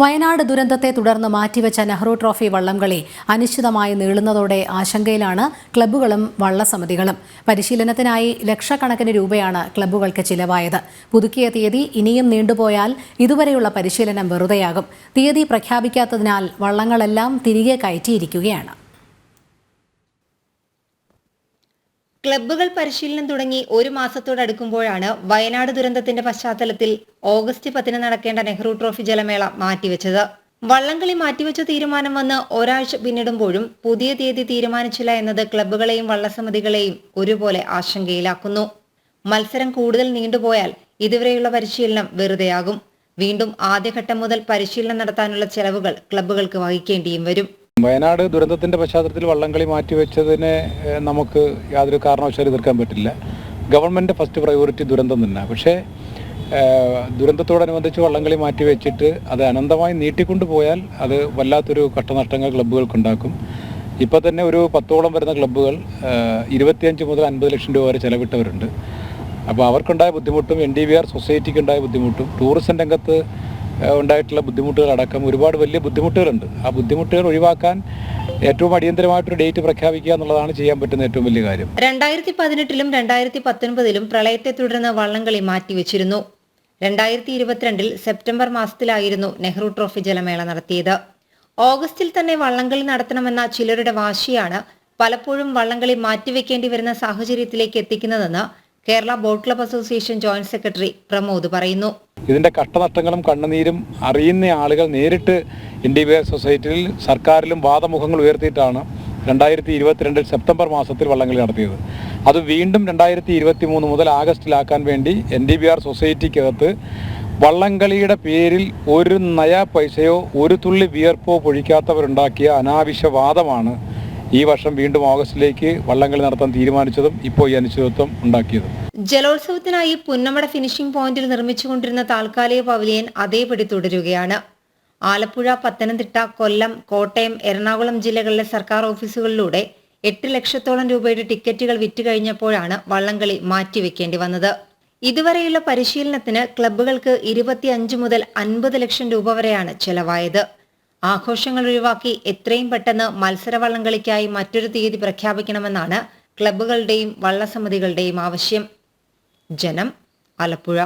വയനാട് ദുരന്തത്തെ തുടർന്ന് മാറ്റിവെച്ച നെഹ്റു ട്രോഫി വള്ളംകളി അനിശ്ചിതമായി നീളുന്നതോടെ ആശങ്കയിലാണ് ക്ലബ്ബുകളും വള്ളസമിതികളും. പരിശീലനത്തിനായി ലക്ഷക്കണക്കിന് രൂപയാണ് ക്ലബ്ബുകൾക്ക് ചിലവായത്. പുതുക്കിയ തീയതി ഇനിയും നീണ്ടുപോയാൽ ഇതുവരെയുള്ള പരിശീലനം വെറുതെയാകും. തീയതി പ്രഖ്യാപിക്കാത്തതിനാൽ വള്ളങ്ങളെല്ലാം തിരികെ കയറ്റിയിരിക്കുകയാണ്. ക്ലബ്ബുകൾ പരിശീലനം തുടങ്ങി ഒരു മാസത്തോടടുക്കുമ്പോഴാണ് വയനാട് ദുരന്തത്തിന്റെ പശ്ചാത്തലത്തിൽ ഓഗസ്റ്റ് പത്തിന് നടക്കേണ്ട നെഹ്റു ട്രോഫി ജലമേള മാറ്റിവെച്ചത്. വള്ളംകളി മാറ്റിവെച്ച തീരുമാനം വന്ന് ഒരാഴ്ച പിന്നിടുമ്പോഴും പുതിയ തീയതി തീരുമാനിച്ചില്ല എന്നത് ക്ലബ്ബുകളെയും വള്ളസമിതികളെയും ഒരുപോലെ ആശങ്കയിലാക്കുന്നു. മത്സരം കൂടുതൽ നീണ്ടുപോയാൽ ഇതുവരെയുള്ള പരിശീലനം വെറുതെയാകും. വീണ്ടും ആദ്യഘട്ടം മുതൽ പരിശീലനം നടത്താനുള്ള ചെലവുകൾ ക്ലബ്ബുകൾക്ക് വഹിക്കേണ്ടിയും വരും. വയനാട് ദുരന്തത്തിന്റെ പശ്ചാത്തലത്തിൽ വള്ളംകളി മാറ്റിവെച്ചതിനെ നമുക്ക് യാതൊരു കാരണവശാലും എതിർക്കാൻ പറ്റില്ല. ഗവൺമെന്റ് ഫസ്റ്റ് പ്രയോറിറ്റി ദുരന്തം തന്നെ. പക്ഷേ ദുരന്തത്തോടനുബന്ധിച്ച് വള്ളംകളി മാറ്റിവെച്ചിട്ട് അത് അനന്തമായി നീട്ടിക്കൊണ്ടു പോയാൽ അത് വല്ലാത്തൊരു കഷ്ടനഷ്ടങ്ങൾ ക്ലബ്ബുകൾക്കുണ്ടാക്കും. ഇപ്പോൾ തന്നെ ഒരു പത്തോളം വരുന്ന ക്ലബ്ബുകൾ ഇരുപത്തിയഞ്ച് മുതൽ അൻപത് ലക്ഷം രൂപ വരെ ചെലവിട്ടവരുണ്ട്. അപ്പോൾ അവർക്കുണ്ടായ ബുദ്ധിമുട്ടും എൻ ഡി ബി ആർ സൊസൈറ്റിക്കുണ്ടായ ബുദ്ധിമുട്ടും ടൂറിസം രംഗത്ത് ഏഹ് ബുദ്ധിമുട്ടുകൾ അടക്കം ഒരുപാട് വലിയ ബുദ്ധിമുട്ടുകളുണ്ട്. ആ ബുദ്ധിമുട്ടുകൾ ഒഴിവാക്കാൻ ഏറ്റവും അടിയന്തരമായിട്ടൊരു ഡേറ്റ് പ്രഖ്യാപിക്കുക എന്നുള്ളതാണ് ചെയ്യാൻ പറ്റുന്ന ഏറ്റവും വലിയ കാര്യം. രണ്ടായിരത്തി പതിനെട്ടിലും രണ്ടായിരത്തി പത്തൊൻപതിലും പ്രളയത്തെ തുടർന്ന് വള്ളംകളി മാറ്റിവെച്ചിരുന്നു. രണ്ടായിരത്തി ഇരുപത്തിരണ്ടിൽ സെപ്റ്റംബർ മാസത്തിലായിരുന്നു നെഹ്റു ട്രോഫി ജലമേള നടത്തിയത്. ഓഗസ്റ്റിൽ തന്നെ വള്ളംകളി നടത്തണമെന്ന ചിലരുടെ വാശിയാണ് പലപ്പോഴും വള്ളംകളി മാറ്റിവെക്കേണ്ടി വരുന്ന സാഹചര്യത്തിലേക്ക് എത്തിക്കുന്നതെന്ന് Kerala boat club association joint secretary Pramod പറയുന്നു. ഇതിന്റെ കഷ്ടനഷ്ടങ്ങളും കണ്ണുനീരും അറിയുന്ന ആളുകൾ നേരിട്ട് ഇന്ത്യ സൊസൈറ്റിയിൽ സർക്കാരിലും വാദമുഖങ്ങൾ ഉയർത്തിയിട്ടാണ് രണ്ടായിരത്തി ഇരുപത്തിരണ്ടിൽ സെപ്റ്റംബർ മാസത്തിൽ വള്ളംകളി നടത്തിയത്. അത് വീണ്ടും രണ്ടായിരത്തി ഇരുപത്തി മൂന്ന് മുതൽ ആഗസ്റ്റിലാക്കാൻ വേണ്ടി എൻ ഡി ബി ആർ സൊസൈറ്റിക്കകത്ത് വള്ളംകളിയുടെ പേരിൽ ഒരു നയ പൈസയോ ഒരു തുള്ളി വിയർപ്പോ പൊഴിക്കാത്തവരുണ്ടാക്കിയ അനാവശ്യ വാദമാണ് ഈ വർഷം വീണ്ടും ഓഗസ്റ്റിലേക്ക് വള്ളംകളി നടത്താൻ തീരുമാനിച്ചതും ഇപ്പോൾ ഈ അനിശ്ചിതത്വം ഉണ്ടാക്കിയതും. ജലോത്സവത്തിനായി പുന്നമട ഫിനിഷിംഗ് പോയിന്റിൽ നിർമ്മിച്ചുകൊണ്ടിരുന്ന താൽക്കാലിക പവലിയൻ അതേപടി തുടരുകയാണ്. ആലപ്പുഴ പത്തനംതിട്ട കൊല്ലം കോട്ടയം എറണാകുളം ജില്ലകളിലെ സർക്കാർ ഓഫീസുകളിലൂടെ എട്ട് ലക്ഷത്തോളം രൂപയുടെ ടിക്കറ്റുകൾ വിറ്റുകഴിഞ്ഞപ്പോഴാണ് വള്ളംകളി മാറ്റിവെക്കേണ്ടി വന്നത്. ഇതുവരെയുള്ള പരിശീലനത്തിന് ക്ലബ്ബുകൾക്ക് ഇരുപത്തിയഞ്ച് മുതൽ അൻപത് ലക്ഷം രൂപ വരെയാണ് ചെലവായത്. ആഘോഷങ്ങൾ ഒഴിവാക്കി എത്രയും പെട്ടെന്ന് മത്സര വള്ളംകളിക്കായി മറ്റൊരു തീയതി പ്രഖ്യാപിക്കണമെന്നാണ് ക്ലബ്ബുകളുടെയും വള്ളസമിതികളുടെയും ആവശ്യം. ജനം ആലപ്പുഴ.